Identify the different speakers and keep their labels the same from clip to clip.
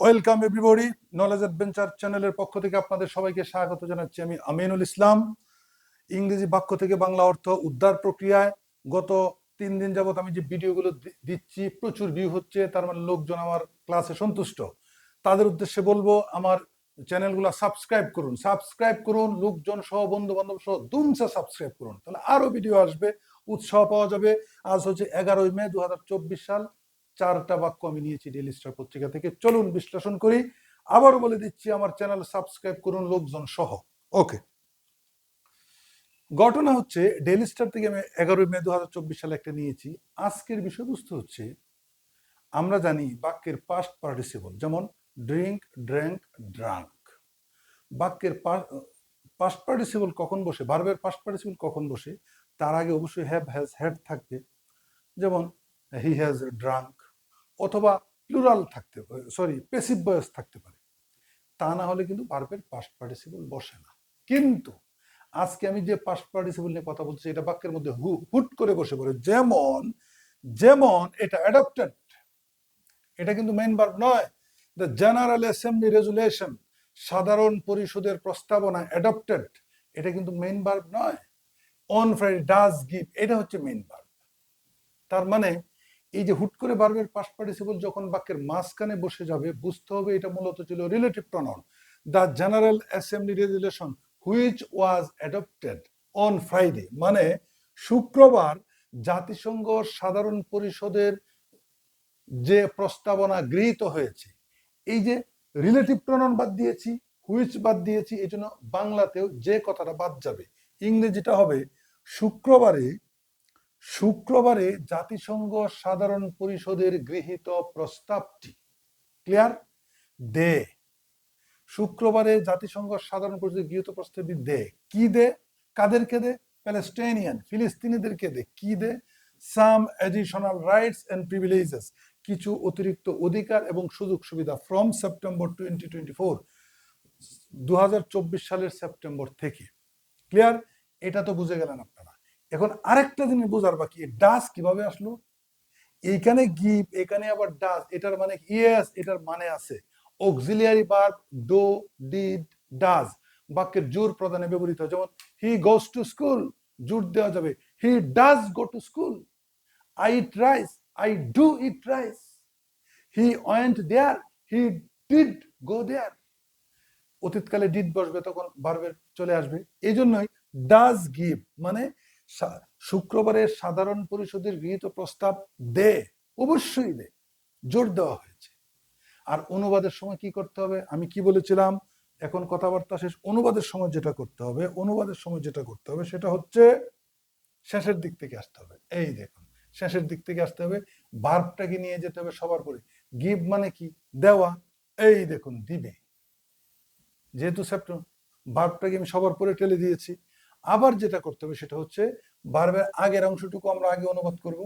Speaker 1: Welcome everybody knowledge adventure চ্যানেলের পক্ষ থেকে আপনাদের সবাইকে স্বাগত জানাচ্ছি আমি আমিনুল ইসলাম। ইংরেজি বাক্য থেকে বাংলা অর্থ উদ্ধার প্রক্রিয়ায়। গত তিন দিন যাবত আমি যে ভিডিওগুলো দিচ্ছি, প্রচুর ভিউ হচ্ছে, তার মানে লোকজন আমার ক্লাসে সন্তুষ্ট। তাদের উদ্দেশ্যে বলব, আমার চ্যানেলগুলো সাবস্ক্রাইব করুন। সাবস্ক্রাইব করুন, লোকজন সহ বন্ধু বান্ধব সহ, দুমসা সাবস্ক্রাইব করুন। তাহলে আরও ভিডিও আসবে, উৎসাহ পাওয়া যাবে। আজ হচ্ছে এগারোই মে দু হাজার চব্বিশ সাল। চারটা বাক্য আমি নিয়েছি ডেলি স্টার পত্রিকা থেকে। চলুন বিশ্লেষণ করি। আবারও বলে দিচ্ছি, আমার চ্যানেল সাবস্ক্রাইব করুন লোকজন সহ। ওকে ঘটনা হচ্ছে ডেলি স্টার থেকে আমি এগারোই মে দু হাজার চব্বিশ সালে একটা নিয়েছি। আজকের বিষয়বস্তু হচ্ছে, আমরা জানি বাক্যের পাস্ট পার্টিসিপল যেমন ড্রিঙ্ক ড্র্যাঙ্ক ড্রাঙ্ক বাক্যের পাস্ট পার্টিসিপল কখন বসে ভার্বের পাস্ট পার্টিসিপল কখন বসে, তার আগে অবশ্যই হ্যাভ হ্যাজ হ্যাড থাকবে। যেমন হি হ্যাজ ড্রাঙ্ক অথবা প্লুরাল থাকতে সরি পেসিভ বয়স থাকতে পারে। তা না হলে কিন্তু ভার্বের পাস্ট পার্টিসিপল বসে না। কিন্তু আজকে আমি যে পাস্ট পার্টিসিপল নিয়ে কথা বলছি, এটা বাক্যের মধ্যে হু- হুট করে বসে পড়ে। যেমন যেমন এটা অ্যাডাপ্টেড এটা কিন্তু মেইন ভার্ব নয়। দ্য জেনারেল অ্যাসেম্বলি রেজুলেশন সাধারণ পরিষদের প্রস্তাবনা অ্যাডপ্টেড এটা কিন্তু মেইন ভার্ব নয়। অন ফ্রাইডে ডাজ গিভ এটা হচ্ছে মেইন ভার্ব তার মানে এই যে হুট করে ভার্বের পাস্ট পার্টিসিপল যখন বাক্যের মাঝখানে বসে যাবে, বুঝতে হবে এটা মূলত ছিল relative pronoun the general assembly resolution which was adopted on Friday মানে শুক্রবার জাতিসংঘ সাধারণ পরিষদের যে প্রস্তাবনা গৃহীত হয়েছে, এই যে রিলেটিভ প্রনাউন বাদ দিয়েছি হুইচ বাদ দিয়েছি এই জন্য বাংলাতেও যে কথাটা বাদ যাবে, ইংরেজিটা হবে শুক্রবারে শুক্রবারে জাতিসংঘ সাধারণ পরিষদের গৃহীত প্রস্তাবটি ক্লিয়ার? দে। শুক্রবারে জাতিসংঘ সাধারণ পরিষদের গৃহীত প্রস্তাবটি দে। কি দে? কাদেরকে দে? প্যালেস্টাইনিয়ান, ফিলিস্তিনিদেরকে দে। কি দে? Some additional rights and privileges, কিছু অতিরিক্ত অধিকার এবং সুযোগ সুবিধা from September twenty twenty four, দু হাজার চব্বিশ সালের সেপ্টেম্বর থেকে। ক্লিয়ার? এটা তো বুঝে গেলেন আপনারা এখন আরেকটা জিনিস বোঝার বাকি, ডাস কীভাবে আসলো? এইখানে গিভ এখানে আবার ডাস, এটার মানে ইয়েস, এটার মানে আছে। Auxiliary verb do did does বাক্যের জোর প্রদানে ব্যবহৃত হয়। যেমন, হি গোস টু স্কুল, জোর দেওয়া যাবে। He does go to school, I eat rice, I do eat rice. He went there, he did go there. অতীতকালে did বসবে, তখন ভার্বের চলে আসবে। এই জন্যই ডাজ গিভ মানে শুক্রবারের সাধারণ পরিষদের গৃহীত প্রস্তাব দে, অবশ্যই দে, জোর দেওয়া হয়েছে। আর অনুবাদের সময় কি করতে হবে? আমি কি বলেছিলাম? এখন কথাবার্তা শেষ, অনুবাদের সময় যেটা করতে হবে, অনুবাদের সময় যেটা করতে হবে সেটা হচ্ছে শেষের দিক থেকে আসতে হবে। এই দেখুন, শেষের দিক থেকে আসতে হবে বার্বটাকে নিয়ে যেতে হবে সবার পরে। গিভ মানে কি? দেওয়া। এই দেখুন, দিবে। যেহেতু সেপ্টেম্বর বার্বটাকে আমি সবার পরে টেলে দিয়েছি। আবার যেটা করতে হবে সেটা হচ্ছে ভার্বের আগের অংশটুকু আমরা আগে অনুবাদ করব।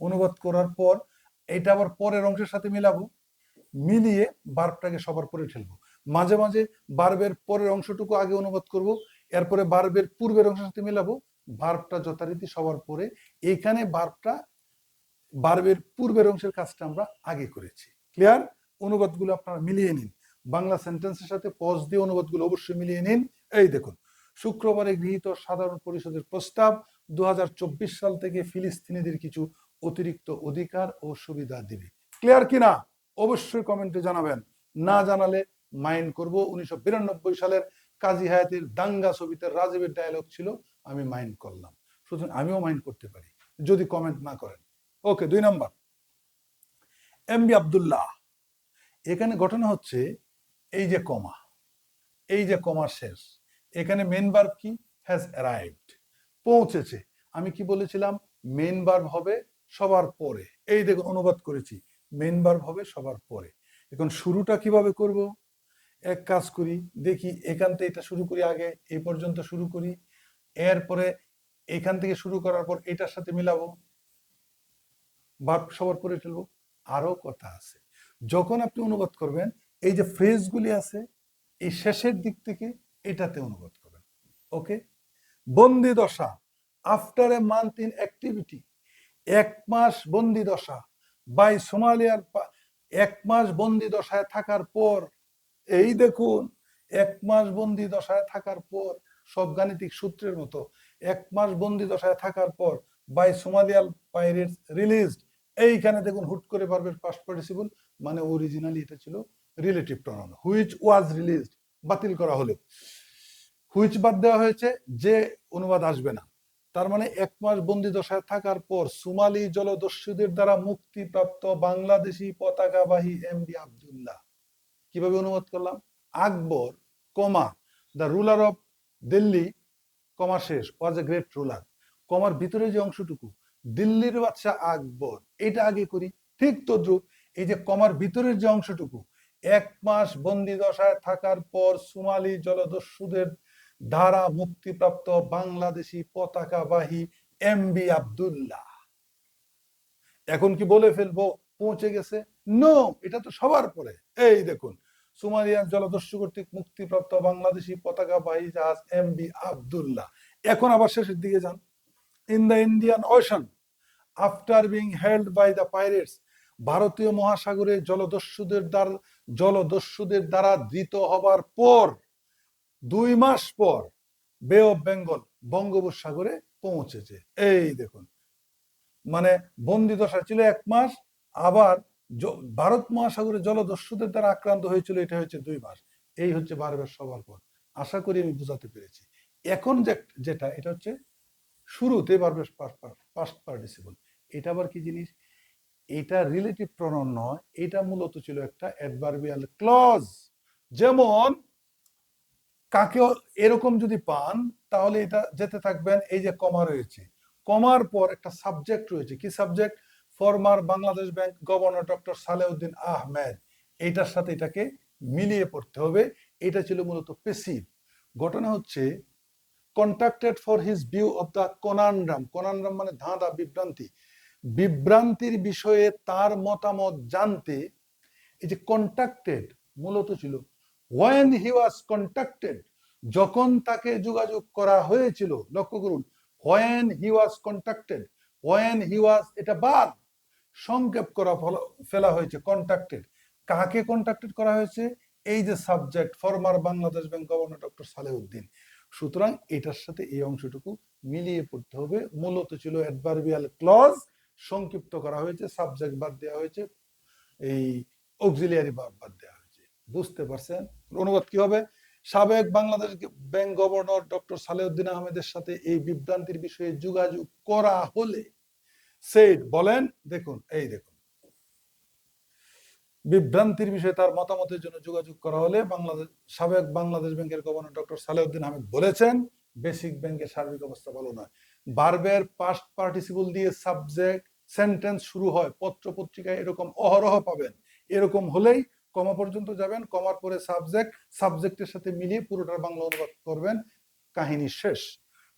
Speaker 1: অনুবাদ করার পর এটা আবার পরের অংশের সাথে মিলাবো। মিলিয়ে ভার্বটাকে সবার পরে ঠেলবো। মাঝে মাঝে ভার্বের পরের অংশটুকু আগে অনুবাদ করব, এরপরে ভার্বের পূর্বের অংশের সাথে মিলাবো। ভার্বটা যথারীতি সবার পরে। এখানে ভার্বটা ভার্বের পূর্বের অংশের কাজটা আমরা আগে করেছি। ক্লিয়ার অনুবাদগুলো আপনারা মিলিয়ে নিন। বাংলা সেন্টেন্সের সাথে পজ দিয়ে অনুবাদগুলো অবশ্যই মিলিয়ে নিন। এই দেখুন শুক্রবারে গৃহীত সাধারণ পরিষদের প্রস্তাব দু হাজার চব্বিশ সাল থেকে ফিলিস্তিনিদের কিছু অতিরিক্ত অধিকার ও সুবিধা দিবে। ক্লিয়ার কিনা অবশ্যই কমেন্টে জানাবেন। না জানালে মাইন্ড করব। উনিশশো বিরানব্বই সালের কাজী হায়াতের দাঙ্গা ছবিতে রাজীবের ডায়লগ ছিল, আমি মাইন্ড করলাম। সুতরাং আমিও মাইন্ড করতে পারি, যদি কমেন্ট না করেন। ওকে, দুই নম্বর। এম বি আব্দুল্লাহ, এখানে ঘটনা হচ্ছে, এই যে কমা, এই যে কমার শেষ এখানে মেন ভার্ব কি? হ্যাজ অ্যারাইভড পৌঁছেছে। আমি কি বলেছিলাম? মেন ভার্ব হবে সবার পরে। এই দেখুন, অনুবাদ করেছি। মেন ভার্ব হবে সবার পরে। এখন শুরুটা কীভাবে করব? এক কাজ করি, দেখি এখান থেকে এটা শুরু করি আগে এই পর্যন্ত শুরু করি। এরপরে এখান থেকে শুরু করার পর এটার সাথে মিলাবো। ভার্ব সবার পরে ফেলব। আরও কথা আছে। যখন আপনি অনুবাদ করবেন, এই যে ফ্রেজগুলি আছে, এই শেষের দিক থেকে এটাতে অনুবাদ করবেন ওকে? বন্দি দশা, after a month in activity, এক মাস বন্দি দশা, বাই সোমালিয়ার এক মাস বন্দি দশায় থাকার পর, এই দেখুন, এক মাস বন্দি দশায় থাকার পর, সব গাণিতিক সূত্রের মতো, এক মাস বন্দি দশায় থাকার পর, বাই সোমালিয়াল পাইরেটস রিলিজড, এইখানে দেখুন হুট করে পারবে পাস্ট পার্টিসিপল মানে অরিজিনালি এটা ছিল relative pronoun which was released বাতিল করা হলো। হুইচ বাদ দেওয়া হয়েছে যে অনুবাদ আসবে না। তার মানে এক মাস বন্দি দশায় থাকার পর সুমালি জলদস্যুদের দ্বারা মুক্তিপ্রাপ্ত বাংলাদেশি পতাকাবাহী এম ডি আবদুল্লাহ। কীভাবে অনুবাদ করলাম? Akbar, comma, the ruler of Delhi, comma শেষ, ওয়াজ এ গ্রেট রুলার। কমার ভিতরে যে অংশটুকু, দিল্লির বাদশাহ আকবর। এটা আগে করি, ঠিক তদ্রুপ। এই যে কমার ভিতরের যে অংশটুকু এক মাস বন্দি দশায় থাকার পর সুমালি জলদস্যুদের দ্বারা মুক্তিপ্রাপ্ত বাংলাদেশি পতাকাবাহী এম বি আবদুল্লাহ। এখন কি বলে ফেলব? পৌঁছে গেছে? নো এটা তো সবার পরে। এই দেখুন সুমালিয়ান জলদস্যু কর্তৃক মুক্তিপ্রাপ্ত বাংলাদেশি পতাকাবাহী জাহাজ এম বি আবদুল্লাহ। এখন আবার শেষের দিকে যান। In the Indian ocean after being held by the pirates ভারতীয় মহাসাগরে জলদস্যুদের দ্বারা জলদস্যুদের দ্বারা ধৃত হবার পর, দুই মাস পর বে অফ বেঙ্গল বঙ্গোপসাগরে পৌঁছেছে। এই দেখুন মানে বন্দি দশা ছিল এক মাস, আবার ভারত মহাসাগরে জলদস্যুদের দ্বারা আক্রান্ত হয়েছিল, এটা হচ্ছে দুই মাস। এই হচ্ছে বারবার সবার পর আশা করি আমি বোঝাতে পেরেছি। এখন যে, যেটা, এটা হচ্ছে শুরুতে বারবার পাস্ট পার্টিসিপল এটা আবার কি জিনিস? এটা রিলেটিভ প্রনাউন নয়, এটা মূলত ছিল একটা অ্যাডভার্বিয়াল ক্লজ যেমন কাকে এরকম যদি পান, তাহলে এটা যেতে থাকবেন, এই যে কমা রয়েছে। কমার পর একটা সাবজেক্ট রয়েছে। কি subject former Bangladesh bank governor doctor Salehuddin Ahmed এইটার সাথে এটাকে মিলিয়ে পড়তে হবে। এটা ছিল মূলত পেসিভ ঘটনা হচ্ছে contracted for his view of the conundrum conundrum মানে ধাঁধা, বিভ্রান্তি। বিভ্রান্তির বিষয়ে তার মতামত জানতে এই যে কন্ট্রাক্টেড মূলত ছিল। ওয়েন হি ওয়াজ কন্ট্যাক্টেড যখন তাকে যোগাযোগ করা হয়েছিল, লক্ষ্য করুন when he was contacted when he was এটা বাদ, সংক্ষেপ করা ফেলা হয়েছে কন্ট্যাক্টেড কাকে কন্ট্যাক্টেড করা হয়েছে? এই যে subject former Bangladesh bank governor doctor Salehuddin সুতরাং এটার সাথে এই অংশটুকু মিলিয়ে পড়তে হবে। মূলত ছিল অ্যাডভার্বিয়াল ক্লজ সংক্ষিপ্ত করা হয়েছে সাবজেক্ট বাদ দেওয়া হয়েছে, এই অক্সিলিয়ারি বাদ বাদ দেওয়া হয়েছে। বুঝতে পারছেন? অনুবাদ কি হবে? সাবেক Bangladesh bank governor doctor Salehuddin আহমেদের সাথে এই বিভ্রান্তির বিষয়ে যোগাযোগ করা হলে সেট বলেন, দেখুন, এই দেখুন। বিভ্রান্তির বিষয়ে তার মতামতের জন্য যোগাযোগ করা হলে বাংলাদেশ, সাবেক বাংলাদেশ ব্যাংকের গভর্নর ডক্টর সালেউদ্দিন আহমেদ বলেছেন বেসিক ব্যাংকের সার্বিক অবস্থা ভালো নয়। বারবার পাস্ট পার্টিসিপল দিয়ে সাবজেক্ট সেন্টেন্স শুরু হয় পত্র পত্রিকায় এরকম অহরহ পাবেন। এরকম হলেই কমা পর্যন্ত যাবেন, কমার পরে সাবজেক্ট সাবজেক্টের সাথে মিলিয়ে পুরোটার বাংলা অনুবাদ করবেন। কাহিনী শেষ।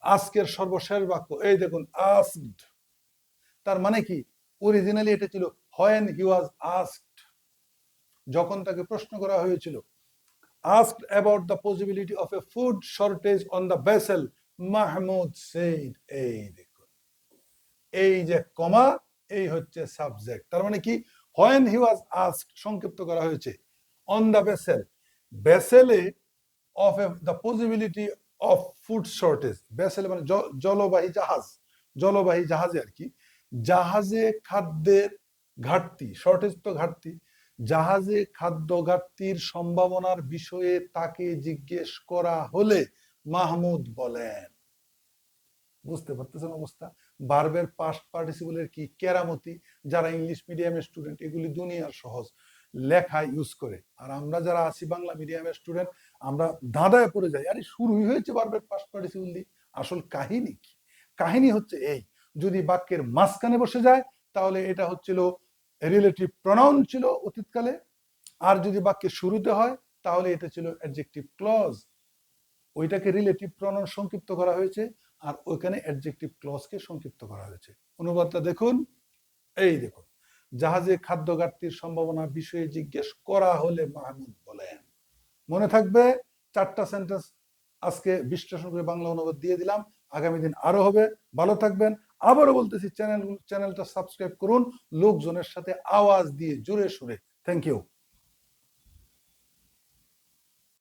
Speaker 1: আজকের সর্বশেষ বাক্য, এই দেখুন আস্কড তার মানে কি? অরিজিনালি এটা ছিল হোয়েন হি ওয়াজ আস্কড যখন তাকে প্রশ্ন করা হয়েছিল, asked about the possibility of a food shortage on the vessel Mahmud said এই দেখুন। এই যে কমা, এই হচ্ছে সাবজেক্ট। তার মানে কি? when হি was asked সংক্ষিপ্ত করা হয়েছে। On the vessel ভেসেলে of the possibility of food shortage ভেসেলে মানে জলবাহী জাহাজ। জলবাহী জাহাজে আর কি। জাহাজে খাদ্যের ঘাটতি, শর্টেজ তো ঘাটতি। জাহাজে খাদ্য ঘাটতির সম্ভাবনার বিষয়ে তাকে জিজ্ঞেস করা হলে মাহমুদ বলেন। বুঝতে পারতেছেন অবস্থা? বারবের পাস্ট পার্টিসিপলের কি কেরামতি? যারা ইংলিশ মিডিয়ামের স্টুডেন্ট এগুলি দুনিয়ার সহজ লেখা ইউজ করে। আর আমরা যারা আছি বাংলা মিডিয়ামের স্টুডেন্ট আমরা দাদায় পড়ে যাই। আরে, শুরুই হয়েছে বারবার পাস্ট পার্টিসিপল দিয়ে। আসল কাহিনী কি? কাহিনী হচ্ছে এই। যদি বাক্যের মাঝখানে বসে যায়, তাহলে এটা হচ্ছিল রিলেটিভ প্রনাউন ছিল অতীতকালে। আর যদি বাক্যের শুরুতে হয়, তাহলে এটা ছিল অ্যাডজেক্টিভ ক্লজ ওইটাকে রিলেটিভ প্রনাউন সংক্ষিপ্ত করা হয়েছে আর ওইখানে অ্যাডজেক্টিভ ক্লজকে সংক্ষিপ্ত করা হয়েছে। অনুবাদটা দেখুন। এই দেখুন। জাহাজে খাদ্য ঘাটতির সম্ভাবনা বিষয়ে জিজ্ঞেস করা হলে মাহমুদ বলেন। মনে থাকবে, চারটা সেন্টেন্স আজকে বিশ্লেষণ করে বাংলা অনুবাদ দিয়ে দিলাম। আগামী দিন আরও হবে। ভালো থাকবেন। আবারও বলতেছি চ্যানেল চ্যানেলটা সাবস্ক্রাইব করুন। লোকজনের সাথে আওয়াজ দিয়ে জোরে সুরে থ্যাংক ইউ